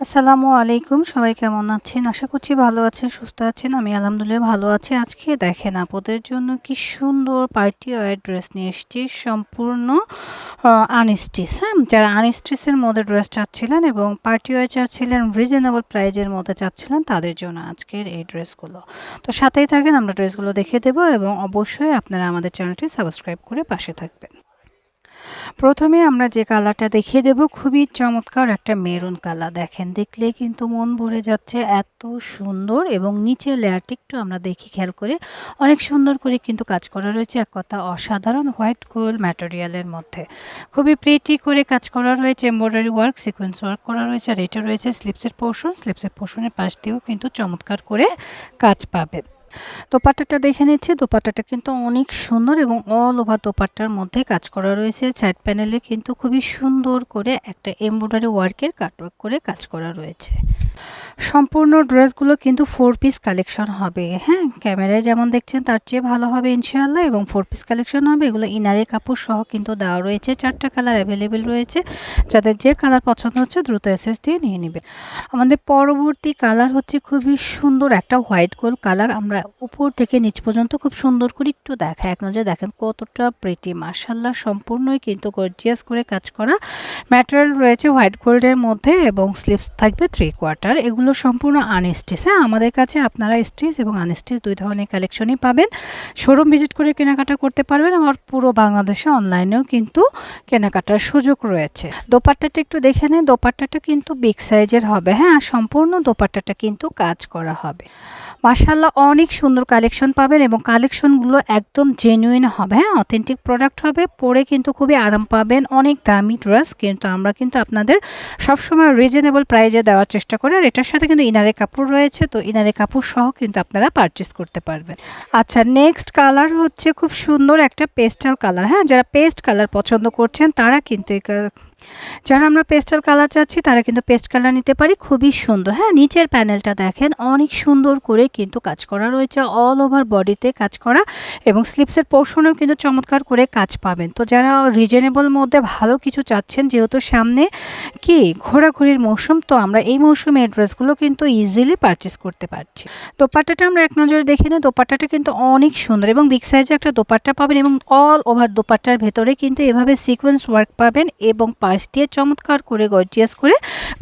আসসালামু আলাইকুম, সবাই কেমন আছেন? আশা করছি ভালো আছেন, সুস্থ আছেন। আমি আলহামদুলিল্লাহ ভালো আছি। আজকে দেখেন আপুদের জন্য কি সুন্দর পার্টি ওয়ার ড্রেস নিয়ে এসেছি, সম্পূর্ণ আনস্টিচ হ্যাঁ যারা আনস্টিচের মধ্যে ড্রেস চাচ্ছিলেন এবং পার্টি ওয়ার চাচ্ছিলেন রিজনেবল প্রাইজের মধ্যে চাচ্ছিলেন, তাদের জন্য আজকের এই ড্রেসগুলো। তো সাথেই থাকেন, আমরা ড্রেসগুলো দেখে দেবো এবং অবশ্যই আপনারা আমাদের চ্যানেলটি সাবস্ক্রাইব করে পাশে থাকবেন। প্রথমে আমরা যে কালারটা দেখিয়ে দেব, খুবই চমৎকার একটা মেরুন কালার। দেখেন, দেখলে কিন্তু মন ভরে যাচ্ছে এত সুন্দর এবং নিচের লেয়ারটি একটু আমরা দেখি, খেয়াল করে। অনেক সুন্দর করে কিন্তু কাজ করা রয়েছে। এক কথা, অসাধারণ হোয়াইট গোল ম্যাটেরিয়ালের মধ্যে। খুবই প্রিটি করে কাজ করা রয়েছে এমব্রয়ডারি ওয়ার্ক সিকোয়েন্স ওয়ার্ক করা রয়েছে, আর এটা রয়েছে স্লিপসের পোর্শন স্লিপসের পোর্শনের পাশ দিয়েও কিন্তু চমৎকার করে কাজ পাবেন। দোপাট্টাটা দেখে নিচ্ছি। দোপাট্টাটা কিন্তু অনেক সুন্দর এবং অল ওভার দোপাট্টার মধ্যে কাজ করা রয়েছে। সাইড প্যানেলে কিন্তু খুবই সুন্দর করে একটা এমব্রয়ডারি ওয়ার্কের কাটওয়ার্ক করে কাজ করা রয়েছে। সম্পূর্ণ ড্রেসগুলো কিন্তু ফোর পিস কালেকশন হবে। হ্যাঁ ক্যামেরায় যেমন দেখছেন, তার চেয়ে ভালো হবে ইনশাআল্লাহ এবং ফোর পিস কালেকশন হবে। এগুলো ইনারে কাপড় সহ কিন্তু দেওয়া রয়েছে। চারটা কালার অ্যাভেলেবেল রয়েছে। যাদের যে কালার পছন্দ হচ্ছে দ্রুত এসএস দিয়ে নিয়ে নেবে আমাদের পরবর্তী কালার হচ্ছে খুবই সুন্দর একটা হোয়াইট গোল্ড কালার আমরা উপর থেকে নিচ পর্যন্ত খুব সুন্দর করে একটু দেখা, এক নজরে দেখেন কতটা প্রিটি মার্শাল্লাহ সম্পূর্ণই কিন্তু গর্জিয়াস করে কাজ করা ম্যাটেরিয়াল রয়েছে হোয়াইট গোল্ডের মধ্যে এবং স্লিপস থাকবে থ্রি কোয়ার্টার এগুলো সম্পূর্ণ আনস্টিচ হ্যাঁ? আমাদের কাছে আপনারা স্টিচ এবং আনস্টিচ দুই ধরনের কালেকশনই পাবেন। শোরুম ভিজিট করে কেনাকাটা করতে পারবেন আমার পুরো বাংলাদেশে অনলাইনেও কিন্তু কেনাকাটার সুযোগ রয়েছে। দোপাট্টাটা একটু দেখে নেন, দোপাট্টাটা কিন্তু বিগ সাইজের হবে হ্যাঁ? সম্পূর্ণ দোপাট্টাটা কিন্তু কাজ করা হবে। মাসাল্লাহ অনেক সুন্দর কালেকশন পাবেন এবং কালেকশনগুলো একদম জেনুইন হবে হ্যাঁ? অথেন্টিক প্রোডাক্ট হবে, পরে কিন্তু খুবই আরাম পাবেন, অনেক দামি ড্রেস কিন্তু আমরা কিন্তু আপনাদের সবসময় রিজনেবল প্রাইজে দেওয়ার চেষ্টা করি। আর এটার সাথে কিন্তু ইনারে কাপড় রয়েছে, তো ইনারে কাপড় সহ কিন্তু আপনারা পারচেস করতে পারবেন। আচ্ছা নেক্সট কালার হচ্ছে খুব সুন্দর একটা পেস্টাল কালার হ্যাঁ? যারা পেস্ট কালার পছন্দ করছেন, তারা কিন্তু এই যারা আমরা পেস্টাল কালার চাচ্ছি, তারা কিন্তু পেস্ট কালার নিতে পারি। খুবই সুন্দর। হ্যাঁ নিচের প্যানেলটা দেখেন, অনেক সুন্দর করে কিন্তু কাজ করা রয়েছে। অল ওভার বডিতে কাজ করা এবং স্লিপসের পোর্শনেও কিন্তু চমৎকার করে কাজ পাবেন। তো যারা রিজনেবল মধ্যে ভালো কিছু চাচ্ছেন, যেহেতু সামনে কি ঘোরাঘুরির মৌসুম, তো আমরা এই মৌসুমে ড্রেসগুলো কিন্তু ইজিলি পারচেস করতে পারছি। দোপাট্টাটা আমরা এক নজরে দেখে নিই। দোপাট্টাটা কিন্তু অনেক সুন্দর এবং বিগ সাইজে একটা দোপাট্টা পাবেন এবং অল ওভার দোপাট্টার ভেতরে কিন্তু এভাবে সিকোয়েন্স ওয়ার্ক পাবেন এবং পাশ দিয়ে চমৎকার করে গর্জিয়াস করে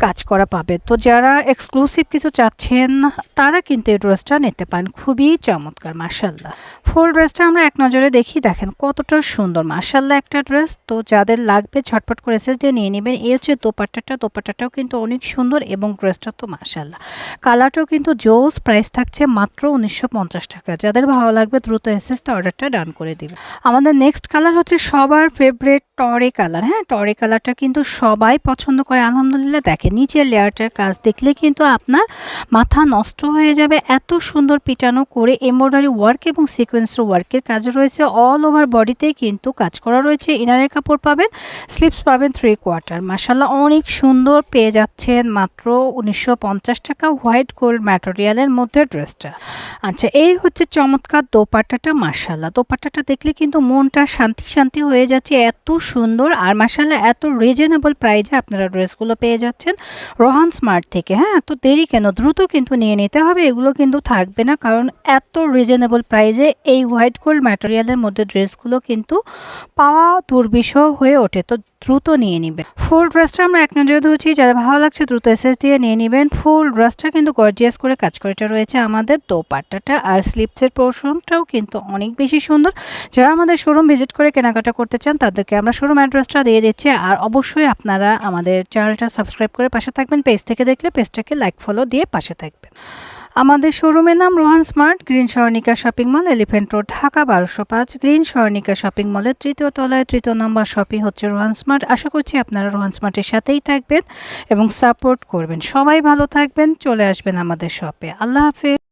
কাজ করা পাবে। তো যারা এক্সক্লুসিভ কিছু চাচ্ছেন, তারা কিন্তু এই ড্রেসটা নিতে পারেন। খুবই চমৎকার মার্শাল্লাহ ফুল ড্রেসটা আমরা এক নজরে দেখি, দেখেন কতটা সুন্দর মার্শাল্লাহ একটা ড্রেস তো যাদের লাগবে ঝটপট করে এসেস দিয়ে নিয়ে নেবেন। এই হচ্ছে দোপাট্টাটা, দোপাট্টাটাও কিন্তু অনেক সুন্দর এবং ড্রেসটা তো মার্শাল্লাহ কালারটাও কিন্তু জোস প্রাইস থাকছে মাত্র উনিশশো পঞ্চাশ টাকা। যাদের ভালো লাগবে দ্রুত এসএসটা অর্ডারটা ডান করে দিবে। আমাদের নেক্সট কালার হচ্ছে সবার ফেভারেট টরে কালার হ্যাঁ টরে কালারটা কিন্তু সবাই পছন্দ করে। আলহামদুলিল্লাহ, দেখেন নিচের লেয়ারটার কাজ দেখলে কিন্তু আপনার মাথা নষ্ট হয়ে যাবে। এত সুন্দর পিটানো করে এমব্রয়ডারি ওয়ার্ক এবং সিকোয়েন্সের ওয়ার্কের কাজ রয়েছে। অল ওভার বডিতে কিন্তু কাজ করা রয়েছে। ইনারের কাপড় পাবেন স্লিপস পাবেন থ্রি কোয়ার্টার মাসাল্লাহ অনেক সুন্দর পেয়ে যাচ্ছেন মাত্র উনিশশো পঞ্চাশ টাকা হোয়াইট গোল্ড ম্যাটেরিয়ালের মধ্যে ড্রেসটা আচ্ছা এই হচ্ছে চমৎকার দোপাট্টাটা মাসাল্লাহ দোপাট্টাটা দেখলে কিন্তু মনটা শান্তি শান্তি হয়ে যাচ্ছে। এত সুন্দর আর মাসাল্লাহ এত রিজনেবল প্রাইজে আপনারা ড্রেসগুলো পেয়ে যাচ্ছেন। রোহান স্মার্ট থেকে হ্যাঁ? তো দেরি কেন? দ্রুত কিন্তু নিয়ে নিতে হবে। এগুলো কিন্তু থাকবে না, কারণ এত রিজনেবল প্রাইজে এই হোয়াইট গোল্ড ম্যাটেরিয়ালের মধ্যে ড্রেসগুলো কিন্তু পাওয়া দুর্বিষহ হয়ে ওঠে। তো দ্রুত নিয়ে নেবেন। ফুল ড্রেসটা আমরা এক নজরে ধরছি যাদের ভালো লাগছে, দ্রুত এসএস দিয়ে নিয়ে নেবেন। ফুল ড্রেসটা কিন্তু গর্জিয়াস করে কাজ করেটা রয়েছে আমাদের দোপাট্টাটা। আর স্লিপসের পোর্শনটাও কিন্তু অনেক বেশি সুন্দর। যারা আমাদের শোরুম ভিজিট করে কেনাকাটা করতে চান, তাদেরকে আমরা শোরুম অ্যাড্রেসটা দিয়ে দিচ্ছি। আর অবশ্যই আপনারা আমাদের চ্যানেলটা সাবস্ক্রাইব করে পাশে থাকবেন। পেজ থেকে দেখলে পেজটাকে লাইক ফলো দিয়ে পাশে থাকবেন। আমাদের শোরুমের নাম Rohan smart, green Swarnika shopping mall elephant road, Dhaka বারোশো পাঁচ, গ্রিন স্বর্ণিকা শপিং মলের তৃতীয় তলায় তৃতীয় নম্বর শপিং হচ্ছে রোহান স্মার্ট। আশা করছি আপনারা রোহান স্মার্টের সাথেই থাকবেন এবং সাপোর্ট করবেন। সবাই ভালো থাকবেন, চলে আসবেন আমাদের শপে। আল্লাহ হাফেজ।